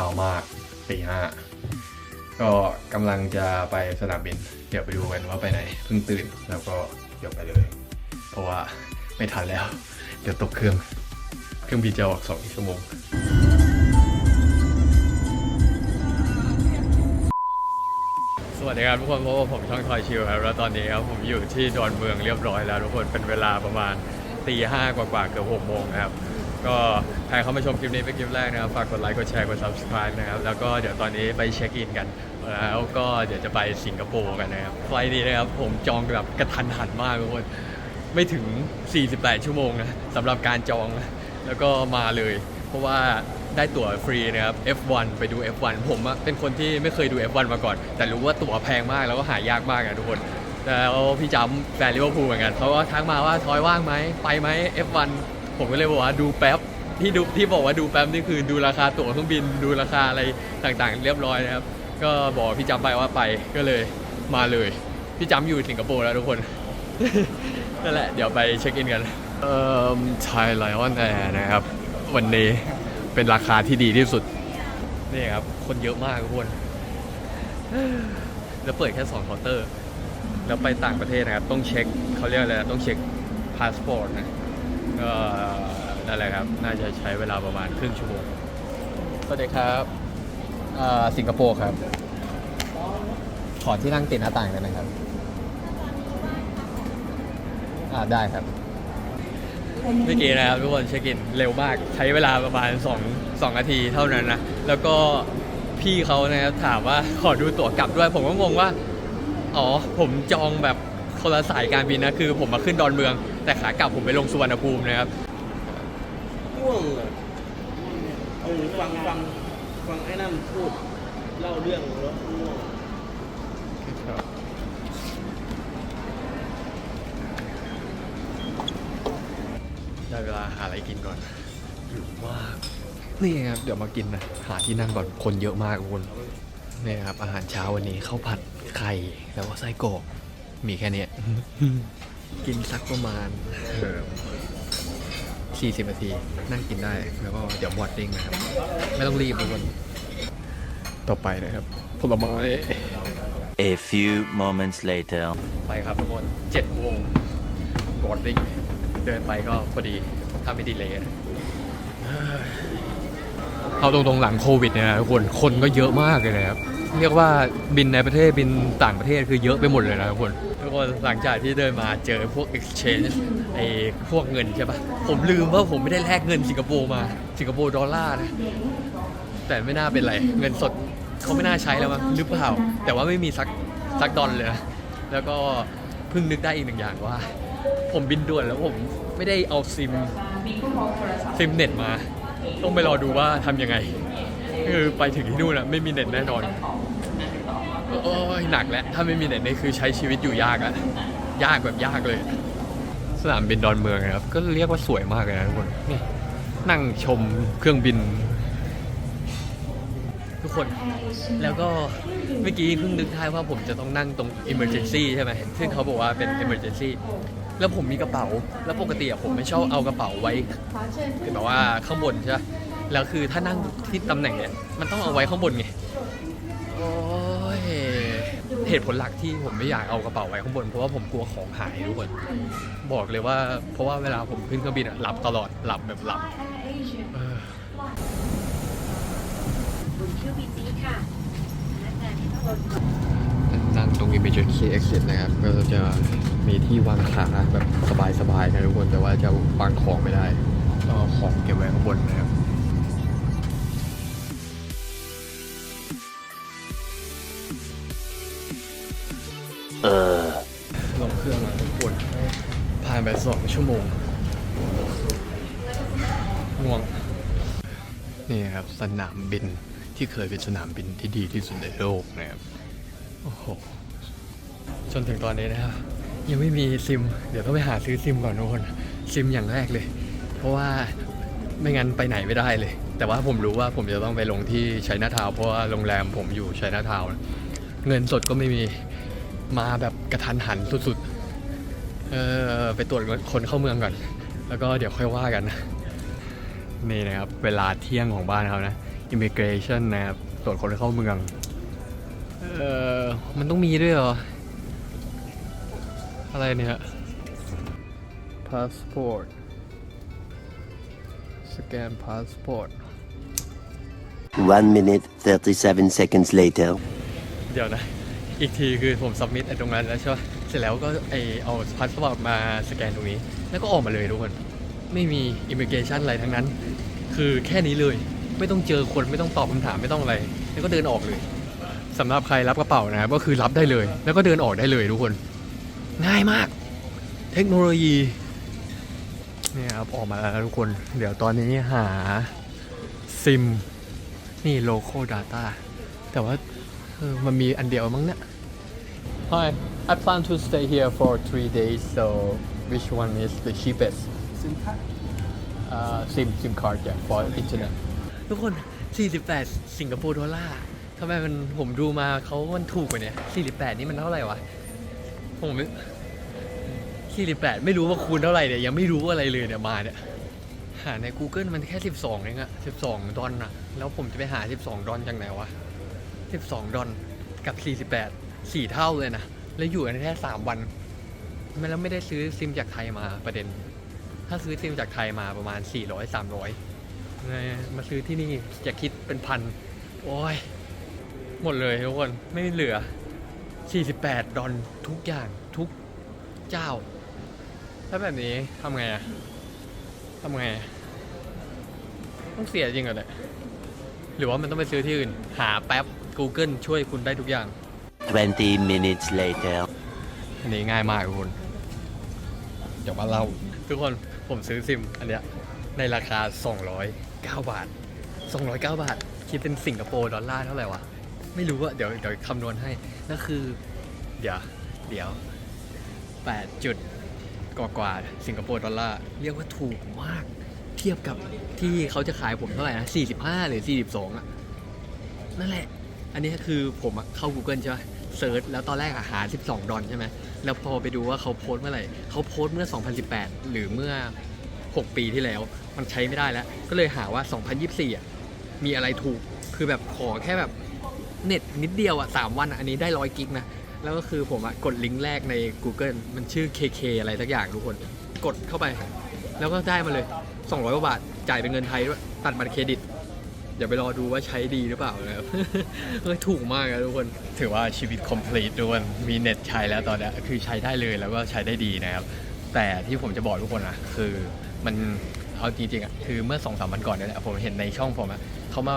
ช้ามากตีห้าก็กำลังจะไปสนามบิน เดี๋ยวไปดูกันว่าไปไหนเพิ่งตื่นแล้วก็เดี๋ยวไปเลย เพราะว่าไม่ทันแล้ว เดี๋ยวตกเครื่อง เครื่องบินจะออกสองชั่วโมงสวัสดีครับทุกคนเพราะว่าผมช่องทอยชิวครับแล้วตอนนี้ครับผมอยู่ที่ดอนเมืองเรียบร้อยแล้วทุกคนเป็นเวลาประมาณตีห้ากว่าๆเกือบหกโมงครับ ก็ใครเข้ามาชมคลิปนี้เป็นคลิปแรกนะครับ ฝากกดไลค์ กดแชร์ กด subscribe นะครับ แล้วก็เดี๋ยวตอนนี้ไปเช็คอินกัน แล้วก็เดี๋ยวจะไปสิงคโปร์กันนะครับ ไฟล์นี้นะครับ ผมจองแบบกระทันหันมากทุกคน ไม่ถึง 48 ชั่วโมงนะสำหรับการจอง แล้วก็มาเลย เพราะว่าได้ตั๋วฟรีนะครับ F1 ไปดู F1 ผมเป็นคนที่ไม่เคยดู F1 มาก่อน แต่รู้ว่าตั๋วแพงมากแล้วก็หายากมากอะทุกคนแล้วพี่จำแฟนลิเวอร์พูลเหมือนกันเขาก็ทักมาว่าทอยว่างไหมไปไหม F1 ผมก็เลยบอกว่าดูแป๊บที่ดูที่บอกว่าดูแป๊บนี่คือดูราคาตั๋วเครื่องบินดูราคาอะไรต่างๆ เรียบร้อยนะครับ ก็บอกพี่จำไปว่าไปก็เลยมาเลย พี่จำอยู่สิงคโปร์แล้วทุกคน นั่นแหละเดี๋ยวไปเช็คอินกันเอ่อไทยไลออนแอร์นะครับ วันนี้เป็นราคาที่ดีที่สุด นี่ครับ คนเยอะมากทุกคนแล้วเปิดแค่2เคาน์เตอร์ แล้วไปต่างประเทศนะครับ ต้องเช็คเขาเรียกอะไรนะต้องเช็คพาสปอร์ตนะก็ นั่นแหละครับ น่าจะใช้เวลาประมาณครึ่งชั่วโมง สวัสดีครับอ่าสิงคโปร์ครับ ขอที่นั่งติดหน้าต่างได้ไหมครับอ่าได้ครับ เมื่อกี้นะครับทุกคนเช็คอินเร็วมากใช้เวลาประมาณ2 2นาทีเท่านั้นนะ แล้วก็พี่เขานะครับถามว่าขอดูตั๋วกลับด้วย ผมก็งงว่า อ๋อ ผมจองแบบคนละสายการบินนะ คือผมมาขึ้นดอนเมือง แต่ขากลับผมไปลงสุวรรณภูมินะครับ ง่วงเลยเออฟังฟังฟังไอ้นั่นพูดเล่าเรื่องแล้วง่วงได้เวลาหาอะไรกินก่อนหิวมาก นี่ครับ เดี๋ยวมากินนะหาที่นั่งก่อนคนเยอะมากทุกคนนี่ครับ อาหารเช้าวันนี้ข้าวผัดไข่แล้วก็ไส้กรอกมีแค่เนี้ยกินสักประมาณเออ 40นาทีนั่งกินได้แล้วก็เดี๋ยวบอดดิ้งนะครับ ไม่ต้องรีบทุกคนต่อไปนะครับผลไม้ A few moments later. ไปครับทุกคน7โมงบอดดิ้งเดินไปก็พอดีถ้าไม่ดีเลยนะเอาตรงๆหลังโควิดเนี่ยนะทุกคนคนก็เยอะมากเลยนะครับ เรียกว่าบินในประเทศบินต่างประเทศคือเยอะไปหมดเลยนะทุกคน ทุกคนหลังจากที่เดินมาเจอพวก exchange ไอ้พวกเงินใช่ปะผมลืมว่าผมไม่ได้แลกเงินสิงคโปร์มาสิงคโปร์ดอลลาร์นะแต่ไม่น่าเป็นไร เงินสดเขาไม่น่าใช้แล้วมั้งหรือเปล่า แต่ว่าไม่มีสักสักดอลเลยนะแล้วก็เพิ่งนึกได้อีกหนึ่งอย่างว่า ผมบินด่วนแล้วผมไม่ได้เอาซิมซิมเน็ตมา ต้องไปรอดูว่าทำยังไงคือไปถึงที่นู่นอะไม่มีเน็ตแน่นอน โอ้ยหนักแล้ว ถ้าไม่มีเน็ตนี่คือใช้ชีวิตอยู่ยากอะยากแบบยากเลย สนามบินดอนเมืองนะครับ ก็เรียกว่าสวยมากเลยนะทุกคนนี่นั่งชมเครื่องบิน ทุกคน แล้วก็เมื่อกี้เพิ่งนึกได้ว่าผมจะต้องนั่งตรง emergency ใช่ไหมซึ่งเขาบอกว่าเป็น emergency แล้วผมมีกระเป๋า แล้วปกติอะผมไม่ชอบเอากระเป๋าไว้คือแบบว่าข้างบนใช่ไหมแล้วคือถ้านั่งที่ตำแหน่งเนี้ยมันต้องเอาไว้ข้างบนไง เหตุผลหลักที่ผมไม่อยากเอากระเป๋าไว้ข้างบนเพราะว่าผมกลัวของหายทุกคนบอกเลยว่า เพราะว่าเวลาผมขึ้นเครื่องบินอะหลับตลอดหลับแบบหลับ เออบนเครื่องบินนี้ค่ะพนักงานที่ทั้งหมดนั่งตรง emergency exit นะครับ ก็จะมีที่วางขาแบบสบายๆนะทุกคน แต่ว่าจะวางของไม่ได้ต้องเอาของเก็บไว้ข้างบนนะครับ Uh. ลงเครื่องแล้วทุกคนผ่านไปสองชั่วโมงง่วง นี่ครับ สนามบินที่เคยเป็นสนามบินที่ดีที่สุดในโลกนะครับ โอ้โห จนถึงตอนนี้นะครับ ยังไม่มีซิม เดี๋ยวต้องไปหาซื้อซิมก่อนทุกคน ซิมอย่างแรกเลย เพราะว่าไม่งั้นไปไหนไม่ได้เลย แต่ว่าผมรู้ว่าผมจะต้องไปลงที่ชัยนาทาวเพราะว่าโรงแรมผมอยู่ชัยนาทาวเงินสดก็ไม่มี มาแบบกระทันหันสุดๆ เออไปตรวจคนเข้าเมืองก่อน แล้วก็เดี๋ยวค่อยว่ากัน นี่นะครับ เวลาเที่ยงของบ้านเขานะ immigration นะครับ ตรวจคนเข้าเมือง เออมันต้องมีด้วยเหรอ อะไรเนี่ย passport สแกน passport One minute, 37 seconds later. เดี๋ยวนะ อีกทีคือผมสับมิดไอ้ตรงนั้นแล้วใช่ไหมเสร็จแล้วก็ไอเอาพาสปอร์ตมาสแกนตรงนี้ แล้วก็ออกมาเลยทุกคน ไม่มีอิมิเกชันอะไรทั้งนั้น คือแค่นี้เลย ไม่ต้องเจอคนไม่ต้องตอบคำถามไม่ต้องอะไร แล้วก็เดินออกเลยสำหรับใครรับกระเป๋านะก็คือรับได้เลย แล้วก็เดินออกได้เลยทุกคน ง่ายมาก เทคโนโลยีเนี่ยครับออกมาแล้วทุกคน เดี๋ยวตอนนี้หาซิม นี่ local data แต่ว่าออมันมีอันเดียวมั้งเนี่ย Hi I plan to stay here for three days so which one is the cheapest SIM card uh, SIM SIM card yeah for internet ทุกคน 48 สิงคโปร์ดอลลาร์ทำไมมันผมดูมาเขามันถูกกว่าเนี่ย48 นี่มันเท่าไหร่วะ ผม48 ไม่รู้ว่าคูณเท่าไหร่เนี่ย ยังไม่รู้อะไรเลยเนี่ย มาเนี่ย หาใน Google มันแค่ 12 เองอะ12 ดอลนะแล้วผมจะไปหา 12 ดอลจากไหนวะ 12 ดอลกับ 48 4เท่าเลยนะ แล้วอยู่กันแค่3วันไม่แล้วไม่ได้ซื้อซิมจากไทยมาประเด็น ถ้าซื้อซิมจากไทยมาประมาณ400 300ไงมร้อยมาซื้อที่นี่จะคิดเป็นพัน โอ้ย หมดเลยทุกคนไม่เหลือ 48 ดอลทุกอย่างทุกเจ้า ถ้าแบบนี้ทำไงอะทำไงอะต้องเสียจริงเหรอเนี่ยหรือว่ามันต้องไปซื้อที่อื่น หาแป๊บ Google ช่วยคุณได้ทุกอย่าง 20 minutes later. อันนี้ง่ายมากทุกคนเดี๋ยวมาเล่าทุกคนผมซื้อซิมอันเนี้ยในราคา 209 บาท 209 บาท คิดเป็นสิงคโปร์ดอลลาร์เท่าไหร่วะ ไม่รู้อะเดี๋ยวเดี๋ยวคำนวณให้นั่นคือ เดี๋ยว เดี๋ยว 8 จุดกว่ากว่าสิงคโปร์ดอลลาร์เรียกว่าถูกมาก เทียบกับที่เขาจะขายผมเท่าไหร่นะ 45 หรือ 42อะนั่นแหละ อันนี้คือผมเข้า Google ใช่ไหม เซิร์ชแล้วตอนแรกอะหา12 ดอลใช่ไหมแล้วพอไปดูว่าเขาโพสเมื่อไหร่เขาโพสเมื่อ 2018 หรือเมื่อ 6 ปีที่แล้ว มันใช้ไม่ได้แล้ว ก็เลยหาว่า 2024อะมีอะไรถูกคือแบบขอแค่แบบเน็ตนิดเดียวอะ3วันอะอันนี้ได้ร้อยกิกนะ แล้วก็คือผมอะกดลิงก์แรกใน Google มันชื่อ KK อะไรสักอย่างทุกคนกดเข้าไป แล้วก็ได้มาเลย 200กว่าบาทจ่ายเป็นเงินไทยด้วยตัดบัตรเครดิต เดี๋ยวไปรอดูว่าใช้ดีหรือเปล่านะครับเฮ้ยถูกมากนะทุกคน ถือว่าชีวิต complete ทุกคนมีเน็ตใช้แล้วตอนนี้คือใช้ได้เลยแล้วก็ใช้ได้ดีนะครับ แต่ที่ผมจะบอกทุกคนนะคือมันเอาจริงๆอะคือเมื่อสองสามวันก่อนเนี่ยแหละผมเห็นในช่องผมอะเขามา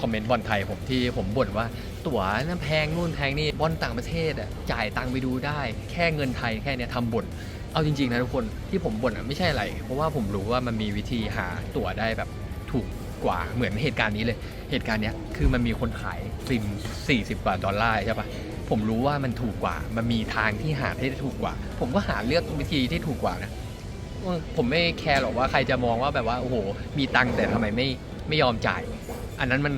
คอมเมนต์บอลไทยผมที่ผมบ่นว่า ตั๋วนั่นแพงนู่นแพงนี่บอลต่างประเทศอะจ่ายตังค์ไปดูได้ แค่เงินไทยแค่เนี้ยทำบ่นเอาจริงๆนะทุกคนที่ผมบ่นอะไม่ใช่อะไร เพราะว่าผมรู้ว่ามันมีวิธีหาตั๋วได้แบบถูก กว่าเหมือนเหตุการณ์นี้เลย เหตุการณ์เนี้ยคือมันมีคนขายซิม 40 กว่าดอลลาร์ใช่ปะผมรู้ว่ามันถูกกว่า มันมีทางที่หาได้ถูกกว่า ผมก็หาเลือกวิธีที่ถูกกว่านะผมไม่แคร์หรอกว่าใครจะมองว่าแบบว่าโอ้โห มีตังค์แต่ทำไมไม่ไม่ยอมจ่าย อันนั้นมัน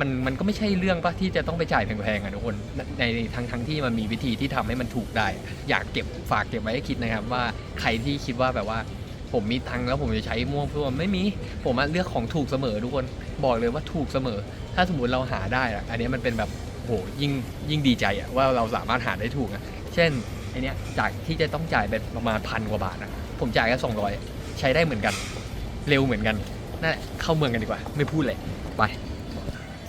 มันมันก็ไม่ใช่เรื่องปะที่จะต้องไปจ่ายแพงๆอะทุกคนในทั้งทั้งที่มันมีวิธีที่ทำให้มันถูกได้ อยากเก็บฝากเก็บไว้ให้คิดนะครับว่าใครที่คิดว่าแบบว่า ผมมีตังค์แล้วผมจะใช้ม่วงเพื่อไม่มีผมเลือกของถูกเสมอทุกคนบอกเลยว่าถูกเสมอ ถ้าสมมติเราหาได้อะอันนี้มันเป็นแบบโหยิ่งยิ่งดีใจอะว่าเราสามารถหาได้ถูกอะเช่นไอเนี้ยจากที่จะต้องจ่ายเป็นประมาณพันกว่าบาทอะผมจ่ายแค่สองร้อยใช้ได้เหมือนกัน เร็วเหมือนกันนั่นแหละเข้าเมืองกันดีกว่า ไม่พูดเลยไป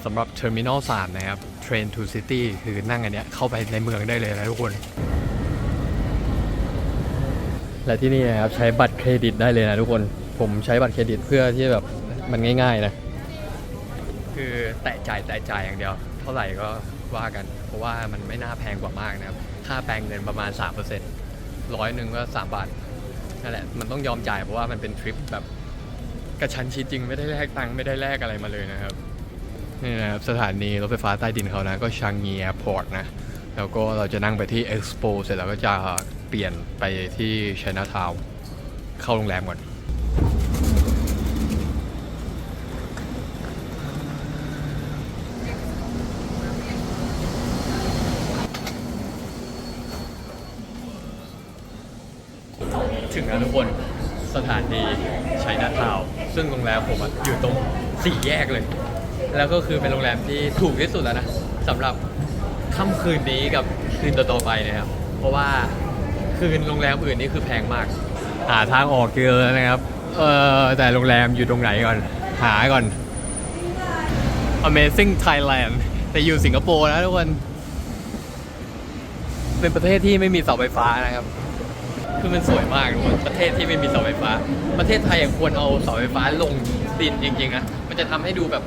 สำหรับ Terminal 3นะครับ Train to City คือนั่งอันเนี้ยเข้าไปในเมืองได้เลยนะทุกคน และที่นี่นะครับใช้บัตรเครดิตได้เลยนะทุกคนผมใช้บัตรเครดิตเพื่อที่แบบมันง่าย ๆนะ คือแตะจ่ายแตะจ่ายอย่างเดียว เท่าไหร่ก็ว่ากัน เพราะว่ามันไม่น่าแพงกว่ามากนะครับ ค่าแปลงเงินประมาณ 3%ร้อยหนึ่งก็ 3 บาทนั่นแหละมันต้องยอมจ่ายเพราะว่ามันเป็นทริปแบบกระชั้นชิดจริงไม่ได้แลกตังค์ไม่ได้แลกอะไรมาเลยนะครับนี่นะครับสถานีรถไฟฟ้าใต้ดินเขานะก็ชางงีแอร์พอร์ตนะแล้วก็เราจะนั่งไปที่เอ็กซ์โปเสร็จแล้วก็จะ เปลี่ยนไปที่ไชน่าทาวน์เข้าโรงแรมก่อนถึงแล้วทุกคนสถานีชัยนาทาวน์ซึ่งโรงแรมผมอะอยู่ตรงสี่แยกเลย แล้วก็คือเป็นโรงแรมที่ถูกที่สุดแล้วนะสำหรับค่ำคืนนี้กับคืนต่อๆไปนะครับ เพราะว่า คืนโรงแรมอื่นนี่คือแพงมาก หาทางออกเจอนะครับ เออแต่โรงแรมอยู่ตรงไหนก่อน หาก่อน Amazing Thailand แต่อยู่สิงคโปร์นะทุกคน เป็นประเทศที่ไม่มีเสาไฟฟ้านะครับ คือมันสวยมากทุกคนประเทศที่ไม่มีเสาไฟฟ้า ประเทศไทยอะควรเอาเสาไฟฟ้าลงดินจริงๆนะมันจะทำให้ดูแบบ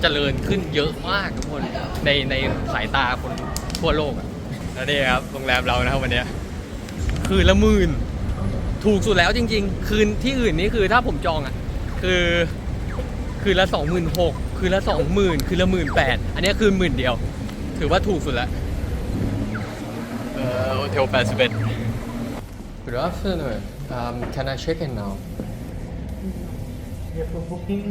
เจริญขึ้นเยอะมากทุกคนในในสายตาคนทั่วโลกอะแล้วนี่ครับโรงแรมเรานะครับวันเนี้ย คืนละหมื่นถูกสุดแล้วจริง ๆ คืนที่อื่นนี่คือถ้าผมจองอะ คือคืนละสองหมื่นหกคืนละสองหมื่นคืนละหมื่นแปดอันนี้คืนหมื่นเดียว ถือว่าถูกสุดแล้วเอ่อโฮเทล81 Good afternoon um, can I check in now Yes, for booking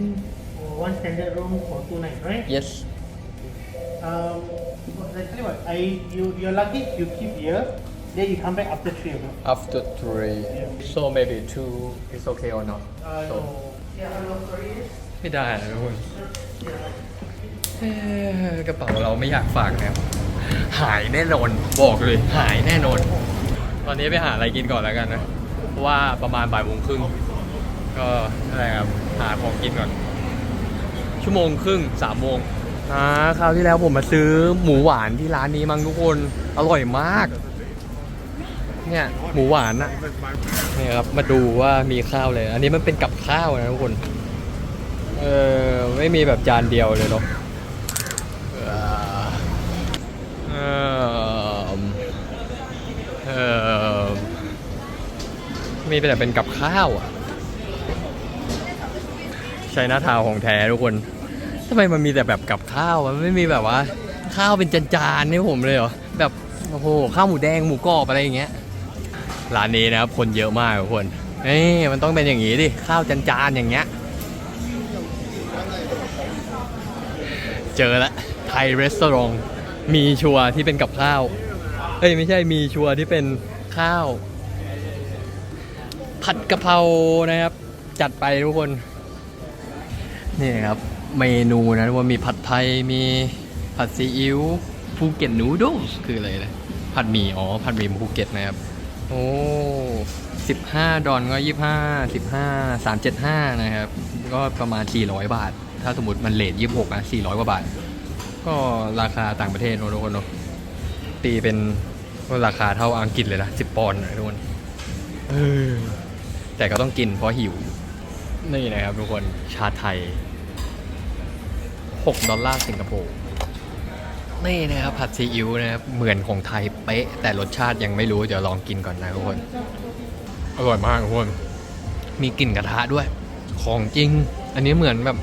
for one standard room for two nights, right? Yes Um, actually what, I, you, your luggage you keep here, then you come back after three o'clock. after three so maybe two is okay or not Uh, so no. Yeah, no, sorry. ไม่ได้นะทุกคนเอ้อกระเป๋าเราไม่อยากฝากนะครับหายแน่นอนบอกเลย หายแน่นอน ตอนนี้ไปหาอะไรกินก่อนแล้วกันนะเพราะว่าประมาณบ่ายโมงครึ่งก็อะไรครับหาของกินก่อน ชั่วโมงครึ่งสามโมงอ่าคราวที่แล้วผมมาซื้อหมูหวานที่ร้านนี้มั้งทุกคนอร่อยมาก เนี่ยหมูหวานอะนี่ครับมาดูว่ามีข้าวเลย อันนี้มันเป็นกับข้าวนะทุกคน เออไม่มีแบบจานเดียวเลยเนาะเออเออเออมีแต่เป็นกับข้าวอะใช้หน้าทาวของแท้ทุกคนทำไมมันมีแต่แบบกับข้าวมันไม่มีแบบว่า ข้าวเป็นจานๆให้ผมเลยเหรอแบบโอ้โหข้าวหมูแดงหมูกรอบอะไรอย่างเงี้ย ร้านนี้นะครับคนเยอะมากทุกคนเอ้ยมันต้องเป็นอย่างนี้ดิ ข้าวจานๆอย่างเงี้ย เจอล้วไทยรีสอร์ทมีชัวที่เป็นกับข้าว เอ้ยไม่ใช่มีชัวที่เป็นข้าว ผัดกะเพรานะครับ จัดไปทุกคน นี่ครับ เมนูนะว่ามีผัดไทยมีผัดซีอิ๊วภูเก็ตนูโดลคืออะไรนะผัดหมี่อ๋อผัดหมี่ภูเก็ตนะครับ โอ้สิบห้าดอนก็ยี่ห้าสิบห้าสามเจ็ดห้านะครับ ก็ประมาณสี่ร้อยบาท ถ้าสมมติมันเลทยี่หกนะสี่ร้อยกว่าบาท ก็ราคาต่างประเทศเนอะทุกคนเนตีเป็นราคาเท่าอังกฤษเลยนะสิบปอนด์นะทุกคนแต่ก็ต้องกินเพราะหิว นี่นะครับทุกคนชาไทย 6 ดอลลาร์สิงคโปร์ นี่นะครับผัดซีอิ๊วนะครับเหมือนของไทยเป๊ะ แต่รสชาติยังไม่รู้ เดี๋ยวลองกินก่อนนะทุกคน อร่อยมากทุกคน มีกลิ่นกระทะด้วย ของจริง อันนี้เหมือนแบบ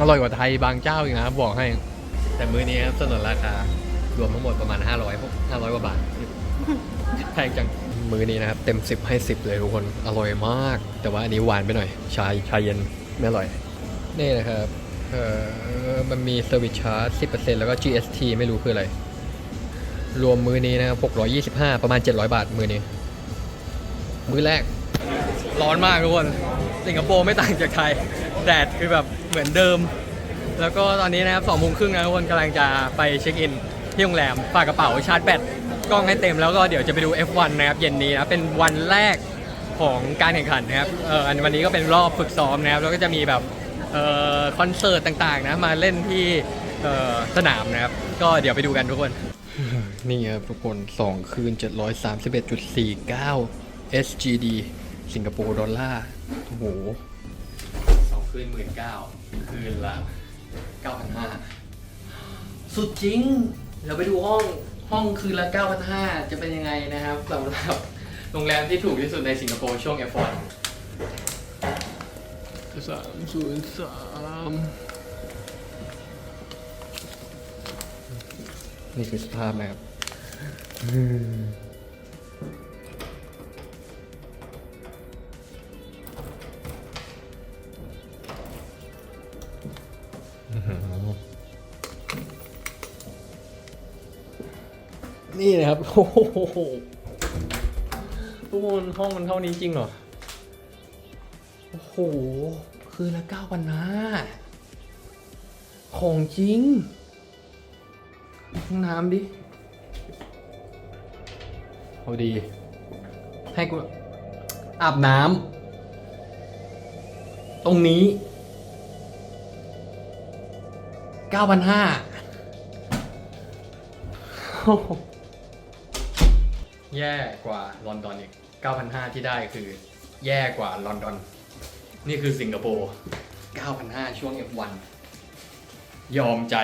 อร่อยกว่าไทยบางเจ้าอีกนะครับบอกให้ แต่มื้อนี้ครับสนนราคารวมทั้งหมดประมาณ 500พวก500กว่าบาทแพงจังมื้อนี้นะครับเต็ม 10 ให้ 10 เลยทุกคนอร่อยมาก แต่ว่าอันนี้หวานไปหน่อย ชาชาเย็นไม่อร่อย นี่นะครับ ออมันมีเซอร์วิสชาร์จ10%แล้วก็ GST ไม่รู้คืออะไร รวมมือนี้นะครับ625ประมาณ700บาทมือนี้ มือแรก ร้อนมากทุกคน สิงคโปร์ไม่ต่างจากไทย แดดคือแบบเหมือนเดิม แล้วก็ตอนนี้นะครับสองโมงครึ่งนะทุกคนกำลังจะไปเช็คอิน ที่โรงแรมฝากกระเป๋าชาร์จแบตกล้องให้เต็มแล้วก็เดี๋ยวจะไปดู F1 นะครับเย็นนี้นะเป็นวันแรกของการแข่งขันนะครับ เอออันวันนี้ก็เป็นรอบฝึกซ้อมนะครับ แล้วก็จะมีแบบ คอนเสิร์ตต่างๆนะมาเล่นที่เอ่อสนามนะครับ ก็เดี๋ยวไปดูกันทุกคน นี่ครับทุกคน 2 คืน 731.49 SGD สิงคโปร์ดอลลาร์โอ้โหสองคืนหมื่นเก้าคืนละเก้าพันห้าสุดจริง เราไปดูห้องห้องคืนละเก้าพันห้าจะเป็นยังไงนะครับสำหรับโรงแรมที่ถูกที่สุดในสิงคโปร์ช่วง F1 สามศูนย์สามนี่คือสภาพนะครับนี่นะครับ โอ้โหทุกคนห้องมันเท่านี้จริงเหรอ โอ้โห คืนละเก้าพันห้าของจริงห้องน้ำดิ เอาดี ให้กูอาบน้ำตรงนี้9,500แย่กว่าลอนดอนอีก 9,500 ที่ได้คือ แย่กว่าลอนดอน นี่คือสิงคโปร์9,500 ช่วง F1 ยอมใจ